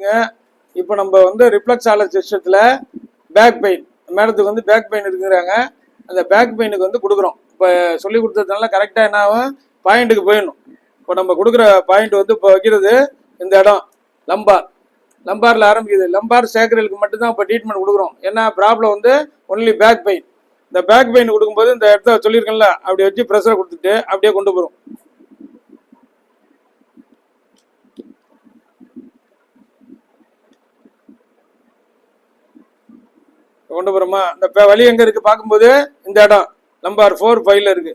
வச்சுங்க இப்போ நம்ம வந்து ரிஃப்ளெக்ஸாலஜி சிஸ்டத்தில் பேக் பெயின் மேடத்துக்கு வந்து பேக் பெயின் இருக்குங்கிறாங்க. அந்த பேக் பெயினுக்கு வந்து கொடுக்குறோம். இப்போ சொல்லி கொடுத்ததுனால கரெக்டாக என்ன ஆகும்? பாயிண்ட்டுக்கு போயிடணும். இப்போ நம்ம கொடுக்குற பாயிண்ட் வந்து இப்போ வைக்கிறது இந்த இடம் லம்பார் லம்பாரில் ஆரம்பிக்குது. லம்பார் சேக்கரலுக்கு மட்டும்தான் இப்போ ட்ரீட்மெண்ட் கொடுக்குறோம். என்ன ப்ராப்ளம் வந்து ஒன்லி பேக் பெயின் இந்த பேக் பெயின் கொடுக்கும்போது இந்த இடத்த சொல்லியிருக்கேன்ல அப்படி வச்சு ப்ரெஷரை கொடுத்துட்டு அப்படியே கொண்டு போகிறோம் கொண்டு போகிறோமா இந்த வழி வலி எங்கே இருக்குது பார்க்கும்போது இந்த இடம். நம்பர் ஃபோர் ஃபைவ்ல இருக்கு.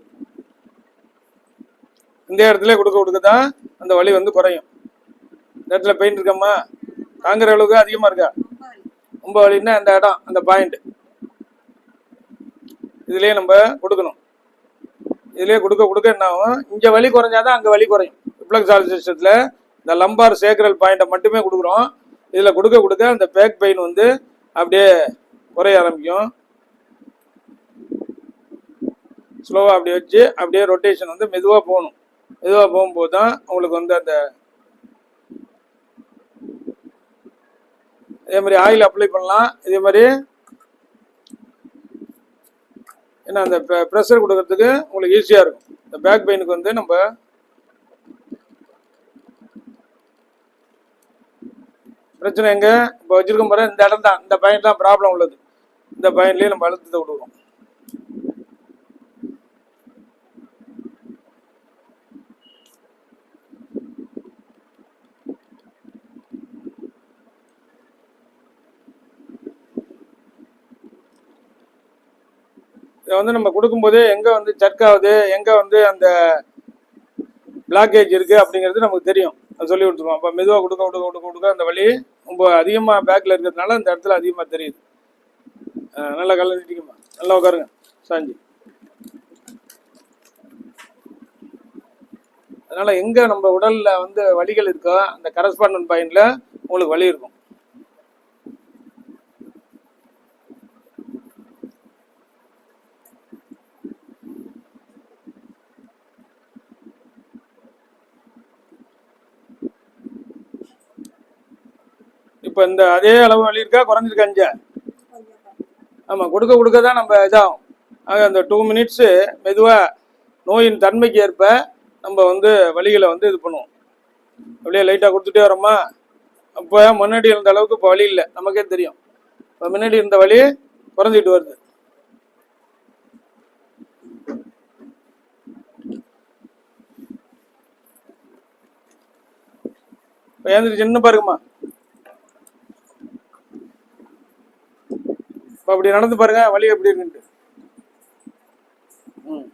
இந்த இடத்துல கொடுக்க கொடுக்க தான் அந்த வலி வந்து குறையும். இந்த இடத்துல பெயிண்ட் இருக்கம்மா? தாங்குற அளவுக்கு அதிகமாக இருக்கா? ரொம்ப வலின்னா அந்த இடம் அந்த பாயிண்ட் இதுலேயே நம்ம கொடுக்கணும். இதுலேயே கொடுக்க கொடுக்க என்ன ஆகும்? இங்கே வலி குறைஞ்சாதான் அங்கே வலி குறையும். ரிப்ளக்ஸ் ஆல் சிஸ்டத்தில் இந்த லம்பார் சேக்கரல் பாயிண்ட்டை மட்டுமே கொடுக்குறோம். இதில் கொடுக்க கொடுக்க அந்த பேக் பெயின் வந்து அப்படியே குறைய ஆரம்பிக்கும். ஸ்லோவாக அப்படியே வச்சு அப்படியே ரொட்டேஷன் வந்து மெதுவாக போகணும். மெதுவாக போகும்போது தான் உங்களுக்கு வந்து அந்த இதே மாதிரி ஆயில் அப்ளை பண்ணலாம். இதே மாதிரி ஏன்னா அந்த ப்ரெஷர் கொடுக்கறதுக்கு உங்களுக்கு ஈஸியாக இருக்கும். இந்த பேக் பெயினுக்கு வந்து நம்ம பிரச்சனை எங்க? இப்போ வச்சிருக்கோம் பாரு இந்த இடம் தான் இந்த பாயிண்ட் தான் ப்ராப்ளம் உள்ளது. இந்த பாயிண்ட்லயே நம்ம அழுத்தத்தை விடுவோம். இதை வந்து நம்ம கொடுக்கும்போதே எங்க வந்து சர்க் ஆகுது எங்க வந்து அந்த பிளாக்கேஜ் இருக்கு அப்படிங்கிறது நமக்கு தெரியும். அது சொல்லி கொடுத்துருவோம். அப்போ மெதுவாக கொடுக்க கொடுக்க கொடுக்க கொடுக்க அந்த வழி ரொம்ப அதிகமாக பேக்கில் இருக்கிறதுனால அந்த இடத்துல அதிகமாக தெரியுது. நல்லா கல்ல நீட்டிக்குமா நல்லா உட்காருங்க சாஞ்சி. அதனால எங்க நம்ம உடல்ல வந்து வலிகள் இருக்கோ அந்த கரஸ்பாண்டன்ட் பாயிண்ட்ல உங்களுக்கு வலி இருக்கும். இப்போ இந்த அதே அளவு வலி இருக்கா? குறைஞ்சிருக்கா அஞ்சா? ஆமாம் கொடுக்க கொடுக்க தான் நம்ம இதாகும். ஆக அந்த டூ மினிட்ஸு மெதுவாக நோயின் தன்மைக்கு ஏற்ப நம்ம வந்து வழிகளை வந்து இது பண்ணுவோம். அப்படியே லைட்டாக கொடுத்துட்டே வரோமா அப்போ முன்னாடி இருந்த அளவுக்கு இப்போ வழி இல்லை. நமக்கே தெரியும். இப்போ முன்னாடி இருந்த வழி குறைஞ்சிட்டு வருது. இப்போ ஏந்திரிச்சு நின்று பாருங்கம்மா. இப்போ அப்படி நடந்து பாருங்க வலி எப்படி இருக்குன்ட்டு. ம்.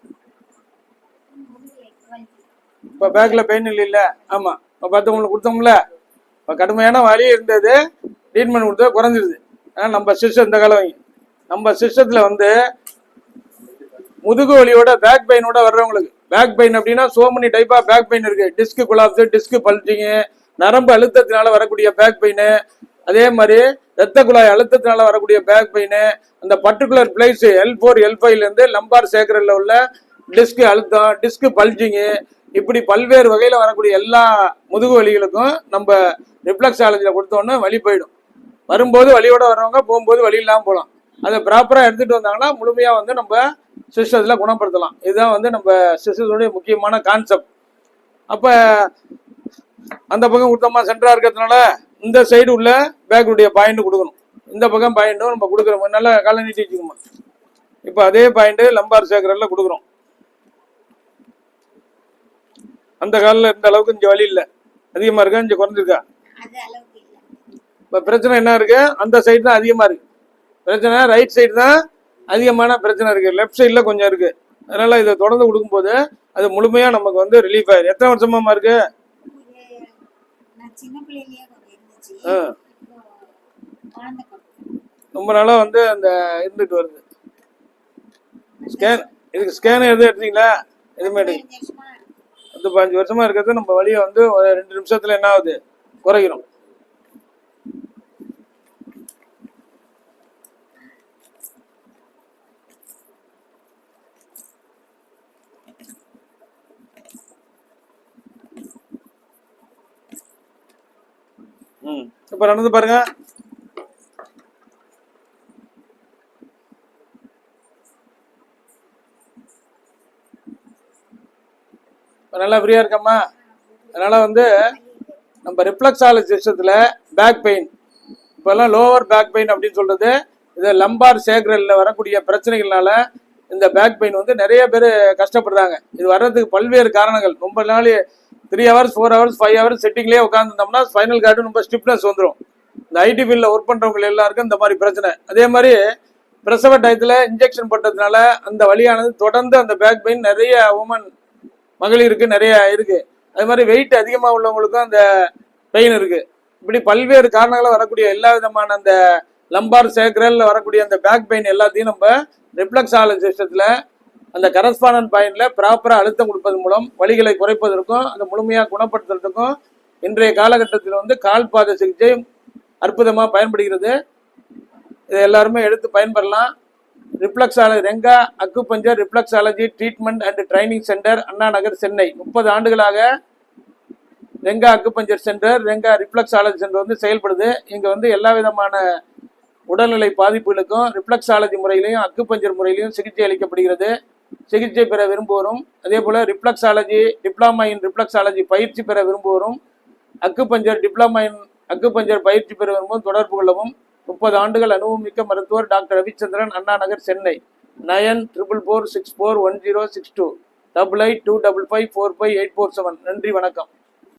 இப்போ பேக்கில் பெயின் இல்லைல்ல ஆமாம் இப்போ பார்த்தவங்களுக்கு கொடுத்தோம்ல இப்போ கடுமையான வலி இருந்தது ட்ரீட்மெண்ட் கொடுத்தா குறைஞ்சிருது. ஆனால் நம்ம சிஸ்டம் இந்த காலம் நம்ம சிஸ்டத்தில் வந்து முதுகு வலியோட பேக் பெயினோட வர்றவங்களுக்கு பேக் பெயின் அப்படின்னா so many type back pain இருக்கு. டிஸ்க் குலாப்ஸ் டிஸ்க் பல்ட்டிங்கு நரம்பு அழுத்தத்தினால வரக்கூடிய பேக் பெயின் அதே மாதிரி ரத்த குழாய் அழுத்தத்தினால வரக்கூடிய பேக் பெயின் அந்த particular place L four L ஃபைவ்ல இருந்து லம்பார் சேகரில் உள்ள டிஸ்க் அழுத்தம் டிஸ்க் பல்ஜிங்கு இப்படி பல்வேறு வகையில் வரக்கூடிய எல்லா முதுகு வலிகளுக்கும் நம்ம ரிஃப்ளெக்ஸாலஜியில் கொடுத்தோன்னே வழி போயிடும். வரும்போது வழியோட வர்றவங்க போகும்போது வழி இல்லாமல் போகலாம். அதை ப்ராப்பராக எடுத்துகிட்டு வந்தாங்கன்னா முழுமையாக வந்து நம்ம சிஸ்டத்தில் குணப்படுத்தலாம். இதுதான் வந்து நம்ம சிஸ்டத்துடைய முக்கியமான கான்செப்ட் அப்போ அந்த பக்கம் உத்தமாக சென்டராக இருக்கிறதுனால இந்த சைடு உள்ள பேக்குடைய பாயிண்ட் கொடுக்கணும். இந்த பக்கம் பாயிண்ட்டும் நம்ம கொடுக்குறோம். நல்லா காலை நீட்டி வச்சுக்கோமா இப்போ அதே பாயிண்ட் லம்பார் சேக்கரில் கொடுக்குறோம். அந்த காலில் இந்த அளவுக்கு இங்கே வலி இல்லை. அதிகமாக இருக்கா? இங்கே குறைஞ்சிருக்கா? இப்போ பிரச்சனை என்ன இருக்கு? அந்த சைடு தான் அதிகமாக இருக்கு. பிரச்சனை ரைட் சைடு தான் அதிகமான பிரச்சனை இருக்கு. லெஃப்ட் சைடில் கொஞ்சம் இருக்கு. அதனால இதை தொடர்ந்து கொடுக்கும்போது அது முழுமையாக நமக்கு வந்து ரிலீஃப் ஆயிடும் எத்தனை வருஷமாமா இருக்கு? ரொம்ப நாளாக வந்து அந்த இருந்துட்டு வருது. ஸ்கேன் இதுக்கு ஸ்கேன் எதுவும் எடுத்தீங்களா? எதுவுமே வருஷமா பத்து பதினஞ்சு வருஷமா இருக்கிறது நம்ம வழியை வந்து ஒரு ரெண்டு நிமிஷத்துல என்ன ஆகுது? குறைக்கிறோம் இப்போ நடந்து பாருங்க. நல்லா ஃப்ரீயா இருக்கம்மா. அதனால வந்து நம்ம ரிஃப்ளெக்ஸாலஜி சிஸ்டத்தில் பேக் பெயின் இப்போல்லாம் லோவர் பேக் பெயின் அப்படின்னு சொல்றது இது லம்பார் சேக்ரலில் வரக்கூடிய பிரச்சனைகள்னால இந்த பேக் பெயின் வந்து நிறைய பேர் கஷ்டப்படுறாங்க. இது வர்றதுக்கு பல்வேறு காரணங்கள். ரொம்ப நாள் three hours four hours five hours செட்டிங்லேயே உட்காந்துருந்தோம்னா ஸ்பைனல் கார்டு ரொம்ப ஸ்டிப்னஸ் வந்துடும் இந்த ஐடி ஃபீல்டில் ஒர்க் பண்ணுறவங்க எல்லாருக்கும் இந்த மாதிரி பிரச்சனை. அதே மாதிரி பிரசவ டயத்தில் இன்ஜெக்ஷன் போட்டதுனால அந்த வழியானது தொடர்ந்து அந்த பேக் பெயின் நிறைய உமன் மகளிருக்கு நிறைய இருக்குது அது மாதிரி வெயிட் அதிகமாக உள்ளவங்களுக்கும் அந்த பெயின் இருக்குது இப்படி பல்வேறு காரணங்களால் வரக்கூடிய எல்லா விதமான அந்த லம்பார் சேக்கரில் வரக்கூடிய அந்த பேக் பெயின் எல்லாத்தையும் நம்ம ரிஃப்ளெக்ஸாலஜி சிஸ்டத்தில் அந்த கரஸ்பாண்டன்ட் பாயிண்டில் ப்ராப்பராக அழுத்தம் கொடுப்பதன் மூலம் வழிகளை குறைப்பதற்கும் அதை முழுமையாக குணப்படுத்துறதுக்கும் இன்றைய காலகட்டத்தில் வந்து கால் பாத சிகிச்சை அற்புதமாக பயன்படுகிறது. இதை எல்லாருமே எடுத்து பயன்பெறலாம். Reflexology Renga acupuncture reflexology treatment and training centre Anna Nagar Chennai. முப்பது ஆண்டுகளாக Renga acupuncture centre Renga reflexology centre வந்து செயல்படுது. இங்கே வந்து எல்லா விதமான உடல்நிலை பாதிப்புகளுக்கும் ரிப்ளக்ஸாலஜி முறையிலையும் அக்குபஞ்சர் முறையிலையும் சிகிச்சை அளிக்கப்படுகிறது. சிகிச்சை பெற விரும்புவோரும் அதே போல் ரிப்ளக்ஸாலஜி டிப்ளமா இன் ரிப்ளக்ஸாலஜி பயிற்சி பெற விரும்புவோரும் அக்குபஞ்சர் டிப்ளமா இன் அக்குபஞ்சர் பயிற்சி பெற விரும்பும் தொடர்பு கொள்ளவும். முப்பது ஆண்டுகள் அனுபவமிக்க மருத்துவர் doctor Ravichandran Anna Nagar Chennai. Nine triple four six four one zero six two. Double eight two double five four five eight four seven. நன்றி வணக்கம்.